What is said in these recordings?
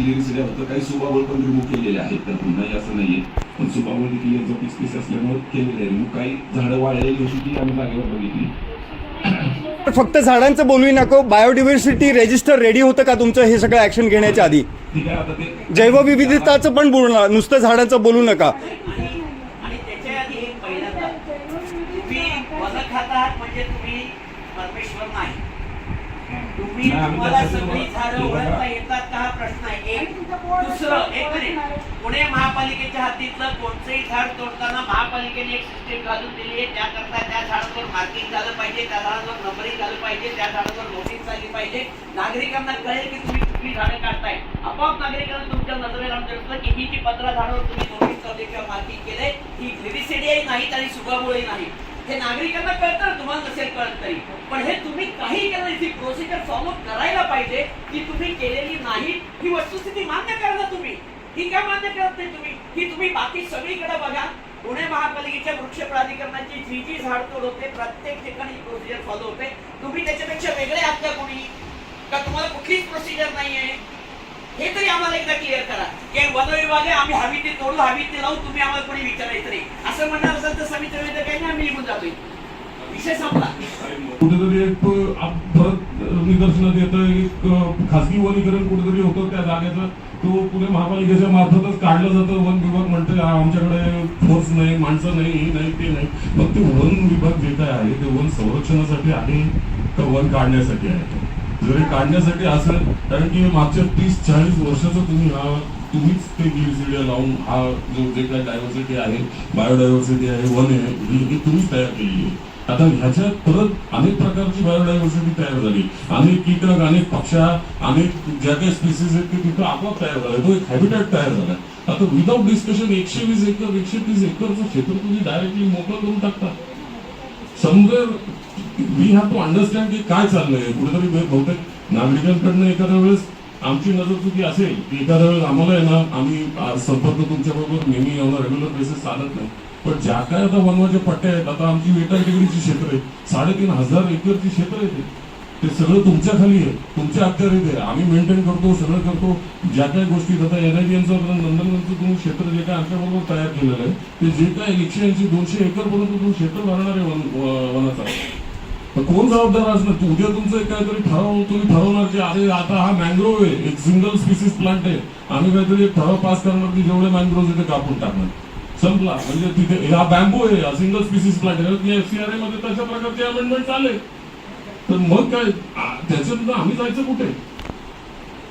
Engineering सगळ्या होतं काही सुबाबळ पण रिमूव्ह केलेले आहेत तर नाही असं नाहीये पण सुबाबळ देखील यांचं पीस पीस असल्यामुळे केलेलं आहे मग काही झाडं वाळलेली होती ती आम्ही जागेवर बघितली फक्त झाडांचं बोलू नको बायोडिव्हर्सिटी रेजिस्टर रेडी होतं का तुमचं हे सगळं ऍक्शन घेण्याच्या आधी जैवविविधताचं पण बोलणार नुसतं झाडांचं बोलू नका मी तुम्हाला सगळी झाडं ओळखता येतात का हा प्रश्न आहे दुसरं एक पुणे महापालिकेच्या हातीतलं कोणतंही झाड तोडताना महापालिकेने एक सिस्टीम घालून दिली आहे त्याकरता त्या झाडावर मार्किंग झालं पाहिजे त्या झाडावर नंबरिंग झालं पाहिजे त्या झाडावर नोटिस झाली पाहिजे नागरिकांना कळेल की तुम्ही कुठली झाडं काढताय आपोआप नागरिकांना तुमच्या नजरेला आणून की ही जी पंधरा झाडावर तुम्ही नोटीस करते किंवा मार्किंग केले ही ग्लिबिसिडियाही नाहीत आणि सुगामुळे नाही हे नागरिकांना कळतं तुम्हाला नसेल कळत तरी पण हे तुम्ही काही प्रोसिजर फॉलो करायला पाहिजे की तुम्ही केलेली नाही ही वस्तुस्थिती मान्य करता तुम्ही ही काय मान्य करत नाही तुम्ही ही तुम्ही बाकी सगळीकडे बघा पुणे महापालिकेच्या वृक्ष प्राधिकरणाची जी जी झाडतोड होते प्रत्येक ठिकाणी प्रोसिजर फॉलो होते तुम्ही त्याच्यापेक्षा वेगळे आहात का कोणी का तुम्हाला कुठलीच प्रोसिजर नाही आहे हे तरी आम्हाला एकदा क्लिअर करा की वन विभाग आम्ही हवी ते तोडू हवी ते लावू तुम्ही आम्हाला कोणी विचारायचं नाही असं म्हणणार असेल तर समिती काही आम्ही निघून जातोय कुठेतरी एक परत निदर्शनात येतं एक खासगी वनीकरण कुठेतरी होतं त्या जागेचं तो पुणे महापालिकेच्या मार्फतच काढलं जातं वन विभाग म्हणते आमच्याकडे फोर्स नाही माणसं नाही हे नाही ते नाही फक्त वन विभाग जे काय आहे ते वन संरक्षणासाठी आणि वन काढण्यासाठी आहे जरी काढण्यासाठी असेल कारण की मागच्या तीस चाळीस वर्षाचं तुम्ही हा तुम्हीच ते गिरसिडिया लावून हा जो जे काय डायव्हर्सिटी आहे बायोडायव्हर्सिटी आहे वन आहे ही तुम्हीच तयार केलेली आहे आता ह्याच्यात परत अनेक प्रकारची बायोडायव्हर्सिटी तयार झाली अनेक कीटक अनेक पक्षा अनेक ज्या काही स्पेसिस आहेत ते तिथं आपोआप तयार झाले तो एक हॅबिटेट तयार झाला आता विदाउट डिस्कशन एकशे वीस एकर एकशे तीस एकरचं क्षेत्र तुम्ही डायरेक्टली मोकळं करून टाकता समजा वी हॅव टू अंडरस्टँड की काय चाललंय कुठेतरी बहुतेक नागरिकांकडनं एखाद्या वेळेस आमची नजर चुकी असेल की एखाद्या वेळेस आम्हाला आहे ना आम्ही संपर्क तुमच्याबरोबर नेहमी आम्हाला रेग्युलर बेसिस चालत नाही पण ज्या काय आता वनवाचे पट्टे आहेत आता आमची वेटर डिग्रीची क्षेत्र आहे साडेतीन हजार एकरची क्षेत्र आहे ते सगळं तुमच्या खाली आहे तुमच्या अखत्यारीत आहे आम्ही मेंटेन करतो सगळं करतो ज्या काही गोष्टी आता एन आय डी तुम्ही क्षेत्र जे काय बरोबर तयार केलेलं आहे ते जे काय एकशे ऐंशी दोनशे एकरपर्यंत तुम्ही क्षेत्र भरणार आहे वन वनाचा कोण जबाबदार असणार उद्या तुमचं काहीतरी ठराव तुम्ही ठरवणार की अरे आता हा मॅंग्रोव आहे एक सिंगल स्पीसीस प्लांट आहे आम्ही काहीतरी एक ठराव पास करणार की जेवढे मॅंग्रोव तिथे कापून टाकणार संपला म्हणजे तिथे हा बॅम्बू आहे हा सिंगल स्पीसीस प्लांट आहे एफसीआरए मध्ये तशा प्रकारचे अमेंडमेंट आले तर मग काय त्याच्यानंतर आम्ही जायचं कुठे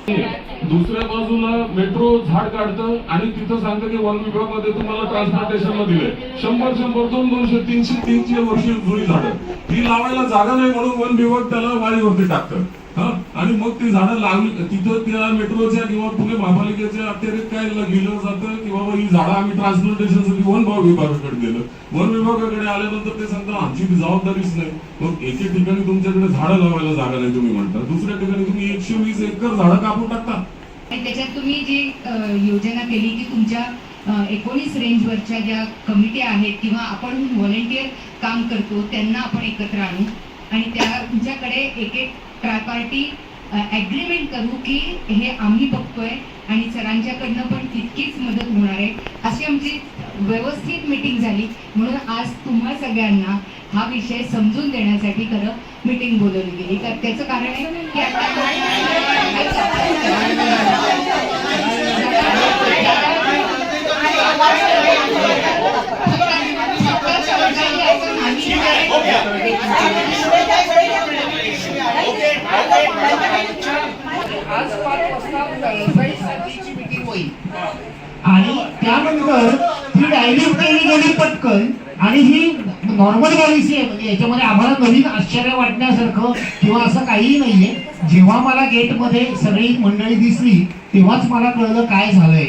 दुसऱ्या बाजूला मेट्रो झाड काढतं आणि तिथं सांगतं की वन मध्ये तुम्हाला ट्रान्सपोर्टेशनला दिले शंभर शंभर दोन दोनशे तीनशे तीनशे वर्षी जुनी झाडं ती लावायला जागा नाही म्हणून वन विभाग त्याला वाळीवरती टाकतं आणि मग ते झाडं लागली तिथं त्या मेट्रोच्या किंवा पुणे महापालिकेच्या अतिरिक्त काय लिहिलं जातं किंवा बाबा ही झाडं आम्ही साठी वन भाग विभागाकडे गेलं वन विभागाकडे आल्यानंतर ते सांगतात आमची जबाबदारीच नाही मग एके ठिकाणी तुमच्याकडे झाड लावायला जागा नाही तुम्ही म्हणता दुसऱ्या ठिकाणी तुम्ही एकशे वीस एकर झाडं कापून टाकता त्याच्यात तुम्ही जी योजना केली की तुमच्या एकोणीस रेंज वरच्या ज्या कमिटी आहेत किंवा आपण व्हॉलेंटियर काम करतो त्यांना आपण एकत्र आणू आणि त्या तुमच्याकडे एक एक ट्रायपार्टी ॲग्रीमेंट करू की हे आम्ही बघतोय आणि सरांच्याकडनं पण तितकीच मदत होणार आहे अशी आमची व्यवस्थित मीटिंग झाली म्हणून आज तुम्हा सगळ्यांना हा विषय समजून देण्यासाठी खरं मीटिंग बोलवली गेली तर त्याचं कारण आहे की आता आणि त्यानंतर ही डायरी केली गेली पटकन आणि ही नॉर्मल पॉलिसी आहे म्हणजे याच्यामध्ये आम्हाला नवीन आश्चर्य वाटण्यासारखं किंवा असं काही नाहीये जेव्हा मला गेटमध्ये सगळी मंडळी दिसली तेव्हाच मला कळलं काय झालंय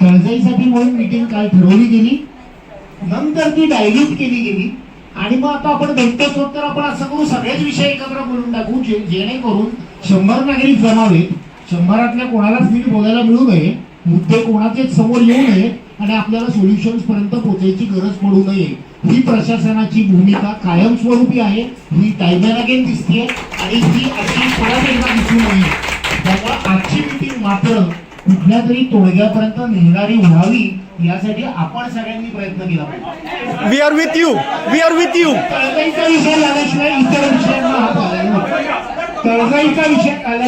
तळजाईसाठी म्हणून मिटिंग काय ठरवली गेली नंतर ती डायल्यूट केली गेली आणि मग आता आपण भेटतोच तर आपण असं करू सगळेच विषय एकत्र बोलून टाकू जेणेकरून शंभर नागरिक जमावे शंभरातल्या कोणालाच नीट बोलायला मिळू नये मुद्दे कोणाचेच समोर येऊ नये आणि आपल्याला सोल्युशन्स पर्यंत पोहोचायची गरज पडू नये ही प्रशासनाची भूमिका कायमस्वरूपी आहे ही टायमेन अगेन दिसते आणि ही अशी परत एकदा दिसू नये त्यामुळे आजची मिटिंग मात्र कुठल्या तरी तोडग्यापर्यंत निघणारी व्हावी यासाठी आपण सगळ्यांनी प्रयत्न केला पाहिजे we are with you we are with you इतर विषयांना कार्रवाई का विषय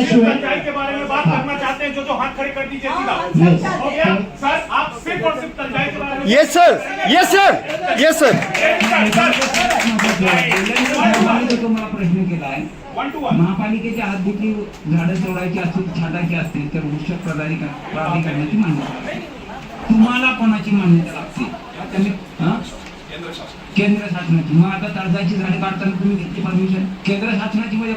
के बारे में बात हाँ। करना चाहते हैं जो जो हाथ खड़े कर दीजिए सीधा हो हाँ, हाँ, सर आप सिर्फ और सिर्फ तंजाई के बारे में yes sir yes sir yes sir महापालिके केला आहे महापालिकेच्या आत देखील झाडं तोडायची मान्यता तुम्हारा तुम्हाला मान्यता लागते त्याने आता तरजा की परमिशन केंद्र शासनाची म्हणजे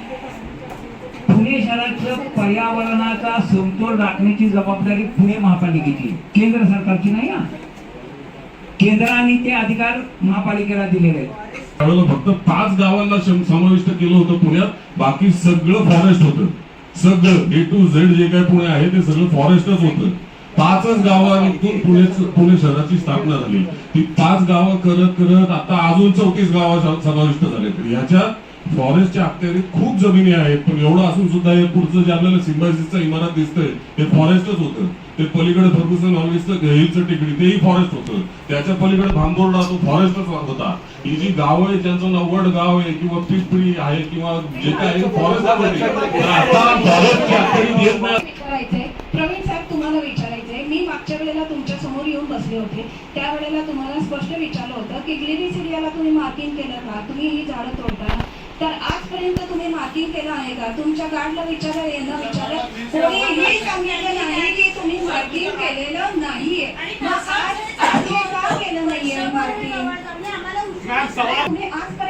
पर्यावरणाचा समतोल राखण्याची जबाबदारी पुणे महापालिकेची केंद्र सरकारची नाही ना केंद्राने ते अधिकार महापालिकेला दिलेले आहेत फक्त पाच गावांना समाविष्ट केलं होतं पुण्यात बाकी सगळं फॉरेस्ट होतं सगळं ए टू झेड जे काय पुणे आहे ते सगळं फॉरेस्टच होतं पाचच गावं इथून पुणे पुणे शहराची स्थापना झाली ती पाच गावं करत करत आता अजून चौतीस गावं समाविष्ट झाले याच्या फॉरेस्टच्या अखत्यारीत खूप जमिनी आहेत पण एवढं असून सुद्धा हे पुढचं जे आपल्याला सिम्बायसिसचा इमारत दिसतंय ते फॉरेस्टच होतं ते पलीकडे फर्ग्युसन ऑलवेजचं गहिलचं टेकडी तेही फॉरेस्ट होतं त्याच्या पलीकडे भांबोर्डा तो फॉरेस्टच होता ही जी गाव आहे त्यांचं नव्वड गाव आहे किंवा पिपळी आहे किंवा जे काय आहे फॉरेस्ट आता प्रवीण साहेब तुम्हाला विचारायचं मागच्या वेळेला तुमच्या समोर येऊन बसले होते त्यावेळेला तुम्हाला स्पष्ट विचारलं होतं की ग्लिनिस सिरियाला तुम्ही मार्किंग केलं का तुम्ही ही झाडं तोडता तर आजपर्यंत तुम्ही मार्किंग केलं आहे का तुमच्या गार्डला विचारा येणं विचारा कोणीही सांगितलं नाही की तुम्ही मार्किंग केलेलं नाहीये मग आज का केलं नाहीये मार्किंग आज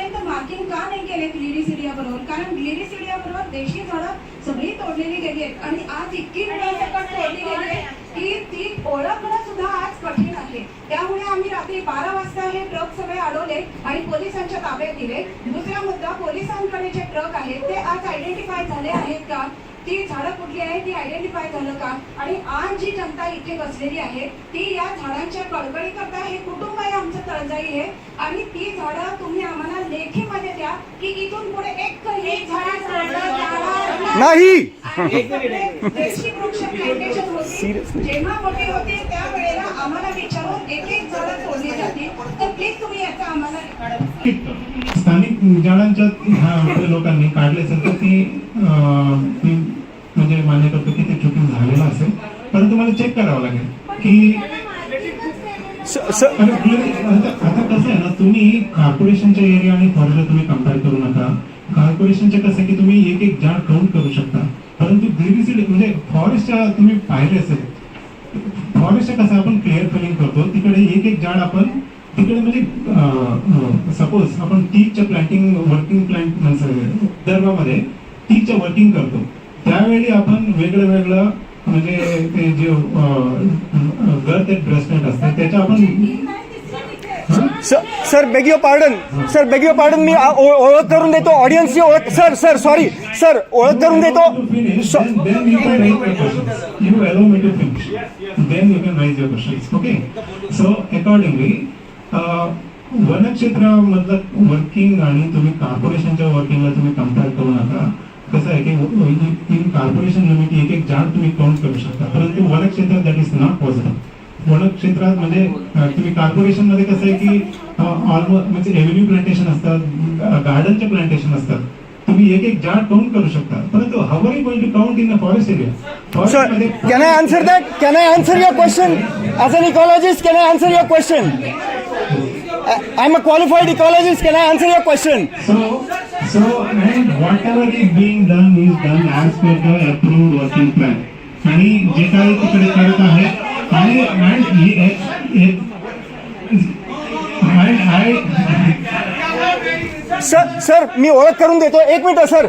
ऍक्टिंग का नाही केलेत ग्लिरिसिडिया बरोबर कारण ग्लिरिसिडिया बरोबर देशी झाडं सगळी तोडलेली गेली आहेत आणि आज इतकी तोडली गेली आहे की ती ओळखणं सुद्धा आज कठीण आहे त्यामुळे आम्ही रात्री बारा वाजता हे ट्रक सगळे अडवले आणि पोलिसांच्या ताब्यात दिले दुसरा मुद्दा पोलिसांकडे जे ट्रक आहेत ते आज आयडेंटिफाय झाले आहेत का ती झाडं कुठली आहे ती आयडेंटिफाय झालं का आणि आज जी जनता इथे बसलेली आहे ती या झाडांच्या कळकळी करता हे कुटुंब आहे आमचं तळजाई आहे आणि ती झाडं तुम्ही आम्हाला लेखीमध्ये द्या की इथून पुढे एक एक नाही जेव्हा मोठे होते त्यावेळेला आम्हाला विचारून एक एक झाड तोडली जाते तर प्लीज तुम्ही याचा आम्हाला स्थानिक झाडांच्या लोकांनी काढले तर ती म्हणजे मान्य करतो की ते झालेलं असेल पण तुम्हाला चेक करावं लागेल की आता कसं आहे ना तुम्ही कॉर्पोरेशनच्या एरिया आणि फॉरेनला तुम्ही कम्पेअर करू नका कॉर्पोरेशनचे कसं की तुम्ही एक एक जाड काउंट करू शकता परंतु ग्रीव्हिसिटी म्हणजे फॉरेस्टच्या तुम्ही पाहिले असेल फॉरेस्टचं कसं आपण क्लिअर फिलिंग करतो तिकडे एक एक जाड आपण तिकडे म्हणजे सपोज आपण टीकच्या प्लांटिंग वर्किंग प्लांट दर्भामध्ये टीकच्या वर्किंग करतो त्यावेळी आपण वेगळं वेगळं म्हणजे ते जे गत एक असते त्याच्या आपण sir beg your pardon sir beg your pardon मी ओळख करून देतो ऑडियन्स ओळख सर सर सॉरी सर ओळख करून देतो you allow me to finish then you can raise your question okay so accordingly वनक्षेत्रामधलं working आणि तुम्ही कॉर्पोरेशनच्या वर्किंगला तुम्ही कम्पेअर करू नका कसं आहे की तीन कॉर्पोरेशन लिमिट एक एक झाड तुम्ही काउंट करू शकता परंतु वन क्षेत्रात दॅट इज नॉट पॉसिबल वन क्षेत्रात म्हणजे तुम्ही कॉर्पोरेशन मध्ये कसं आहे की ऑलमोस्ट म्हणजे रेव्हेन्यू प्लांटेशन असतात गार्डनचे प्लांटेशन असतात तुम्ही एक एक जाड काउंट करू शकता परंतु how are you going to count in a forest area can I answer that can I answer your question as an ecologist can I answer your question I, am a qualified ecologist. Can I answer your question? So, so and whatever is being done is done as per the approved working plan. आणि जे काही तिकडे करत आहेत आणि mad sir sir मी ओळख करून देतो एक मिनिट सर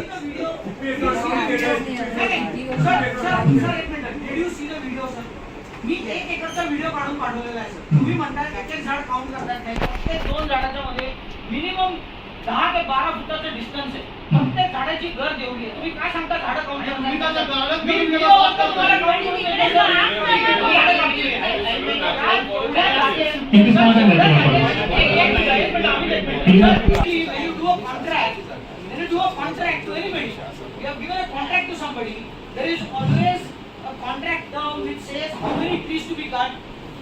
मी एक एकरचा व्हिडिओ काढून पाठवलेला आहे तुम्ही म्हणता एक झाड काउंट करतात नाही ते दोन झाडाच्या मध्ये मिनिमम दहा ते बारा फुटाचं डिस्टन्स आहे प्रत्येक झाडाची गरज देवली तुम्ही काय सांगता झाडं काउंट आहे?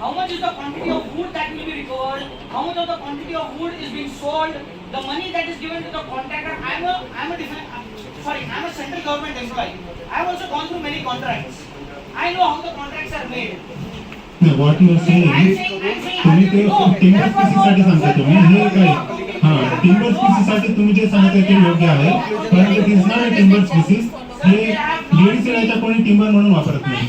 how much is the quantity of wood that will be recovered, how much of the quantity of wood is being sold, the money that is given to the contractor. I am a, I am a different, I'm sorry, I am a central government employee. I have also gone through many contracts. I know how the contracts are made. What you saying तुम्ही ते timber स्पीसीसाठी सांगता तुम्ही हे काय हा timber स्पीसीसाठी तुम्ही जे सांगताय ते योग्य आहे परंतु it is not a timber species हे लेडी सिडाच्या कोणी टिंबर म्हणून वापरत नाही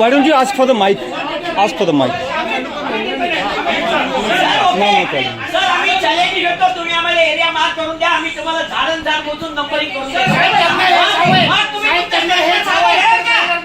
Why don't you ask for the mic? Ask for the mic. No, no problem. Sir, आम्ही चॅलेंज घेतो तुम्ही आम्हाला एरिया मार्क करून द्या आम्ही तुम्हाला झाडन झाड मोजून नंबरिंग करून देऊ तुम्ही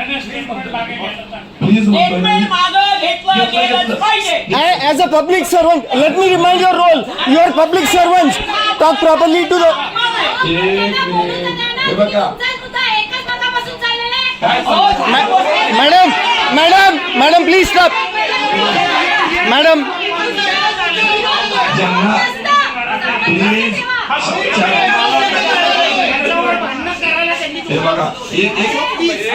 As a public servant, let me remind your role. You are public servants. Talk properly to Madam, please stop. Madam, please. हे एक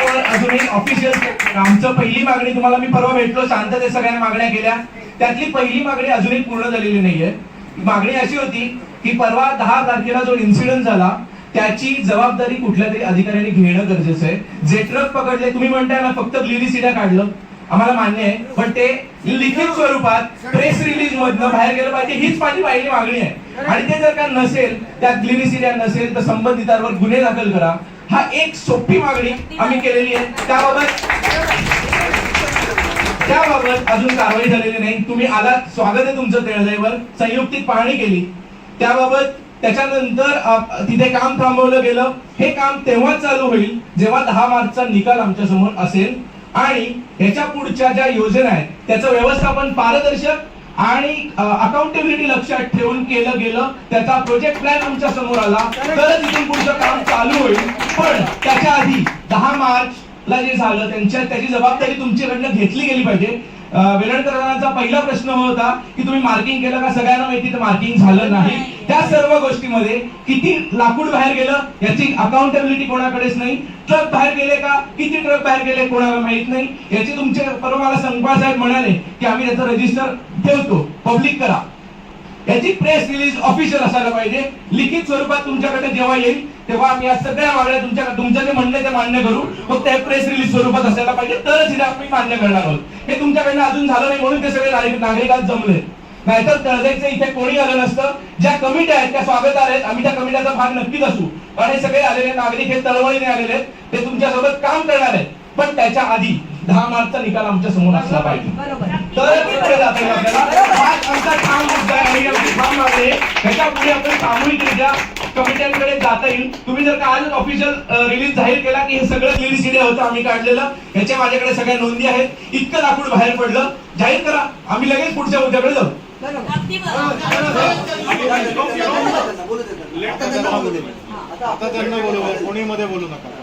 अजून एक ऑफिशियल आमचं पहिली मागणी तुम्हाला मी परवा भेटलो शांतते सगळ्या मागण्या केल्या त्यातली पहिली मागणी अजूनही पूर्ण झालेली नाहीये मागणी अशी होती की परवा दहा तारखेला जो इन्सिडेंट झाला त्याची जबाबदारी कुठल्या तरी अधिकाऱ्यांनी घेणं गरजेचं आहे जे ट्रक पकडले तुम्ही म्हणताय ना फक्त ग्लिली सिड्या काढलं आम्हाला मान्य आहे पण ते लिखित स्वरूपात प्रेस रिलीज मधनं बाहेर गेलं पाहिजे हीच माझी मागणी आहे आणि ते जर का नसेल त्या ग्लिनिसिरिया नसेल तर संबंधितांवर गुन्हे दाखल करा हा एक सोपी मागणी आम्ही केलेली आहे त्याबाबत त्याबाबत अजून कारवाई झालेली नाही तुम्ही आलात स्वागत आहे तुमचं तेळजाईवर संयुक्तिक पाहणी केली त्याबाबत त्याच्यानंतर तिथे काम थांबवलं गेलं हे काम तेव्हाच चालू होईल जेव्हा दहा मार्चचा निकाल आमच्या समोर असेल आणि ह्याच्या पुढच्या ज्या योजना आहेत त्याचं व्यवस्थापन पारदर्शक आणि अकाउंटेबिलिटी लक्षात ठेवून केलं गेलं त्याचा प्रोजेक्ट प्लॅन आमच्या समोर आला तरच इथून पुढचं काम चालू होईल पण त्याच्या आधी दहा मार्च ला जे झालं त्यांच्या त्याची जबाबदारी तुमच्याकडनं घेतली गेली पाहिजे वेलणकरांचा पहिला प्रश्न होता की तुम्ही मार्किंग केलं का सगळ्यांना माहिती मार्किंग झालं नाही त्या सर्व गोष्टीमध्ये किती लाकूड बाहेर गेलं याची अकाउंटेबिलिटी कोणाकडेच नाही ट्रक बाहेर गेले का किती ट्रक बाहेर गेले कोणाला माहित नाही याची तुमचे परवा मला साहेब म्हणाले की आम्ही त्याचं रजिस्टर ठेवतो पब्लिक करा याची प्रेस रिलीज ऑफिशियल असायला पाहिजे लिखित स्वरूपात तुमच्याकडे जेव्हा येईल तेव्हा आम्ही या सगळ्या मागण्या तुमच्या तुमचं जे म्हणणे ते मान्य करू मग ते प्रेस रिलीज स्वरूपात असायला पाहिजे तरच हिला आम्ही मान्य करणार आहोत हे तुमच्याकडनं अजून झालं नाही म्हणून ते सगळे नागरिकात जमले नाहीतर तळजाईचं इथे कोणी आलं नसतं ज्या कमिट्या आहेत त्या स्वागत आहेत आम्ही त्या कमिट्याचा भाग नक्कीच असू आणि सगळे आलेले नागरिक हे तळवळीने आलेले आहेत ते तुमच्यासोबत काम करणार आहेत पण त्याच्या आधी दहा मार्चचा निकाल आमच्या समोर असला पाहिजे जाता आहे आपण जाता येईल तुम्ही जर का आज ऑफिशियल रिलीज जाहीर केला की हे सगळं रिलीज केलं होतं आम्ही काढलेलं ह्याच्या माझ्याकडे सगळ्या नोंदी आहेत इतकं लाकूड बाहेर पडलं जाहीर करा आम्ही लगेच पुढच्या मुद्द्याकडे जाऊ आता त्यांना बोलू नका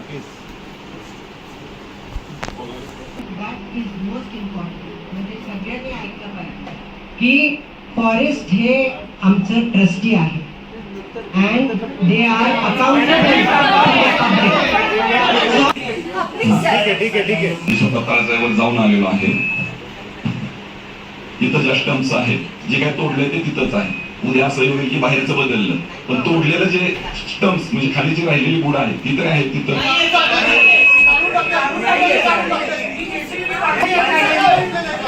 प्लीज की फॉरेस्ट हे आमचं ट्रस्टी आहे अँड दे आर मी जाऊन आलेलो आहे तिथं जष्टमचं आहे जे काय तोडलंय ते तिथंच आहे उद्या असं होईल की बाहेरचं बदललं पण तोडलेलं जे स्टम्स म्हणजे खाली जी राहिलेली बुड आहे ती तर आहे तिथं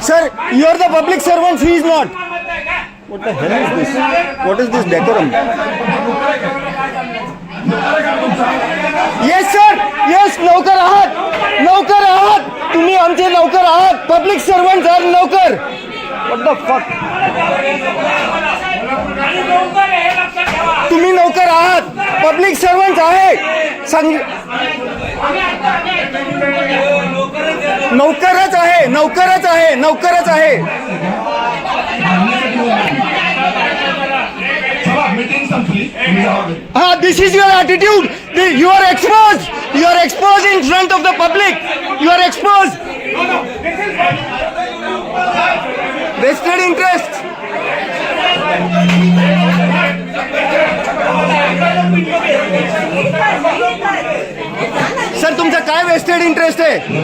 Sir, you are the public servant, he is not. What the hell is this? What is this decorum? Yes, sir. Yes, नौकर आहात नौकर आहात तुम्ही आमचे नौकर आहात पब्लिक सर्वंट are नौकर What the fuck? तुम्ही नौकर आहात पब्लिक सर्वंट आहे सांग नौकरच आहे नौकरच आहे नौकरच आहे हा this is your attitude you are expose you are expose in front of the public you are expose vested interest sir तुमचा काय वेस्टेड इंटरेस्ट आहे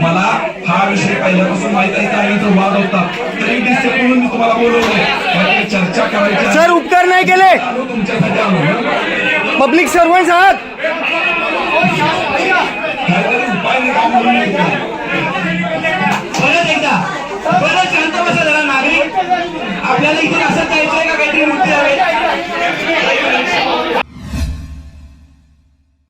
मला हा विषय पहिल्यापासून माहित आहे काही तो वाद होता तरी डिस्टर्ब म्हणून मी तुम्हाला बोलवलंय मला चर्चा करायची सर उपकार नाही केले आलो पब्लिक सर्वंट आहात काहीतरी उपाय निघा इथे जरा नागरिक आपल्याला इथून असं जायचंय का काहीतरी मुद्दे हवे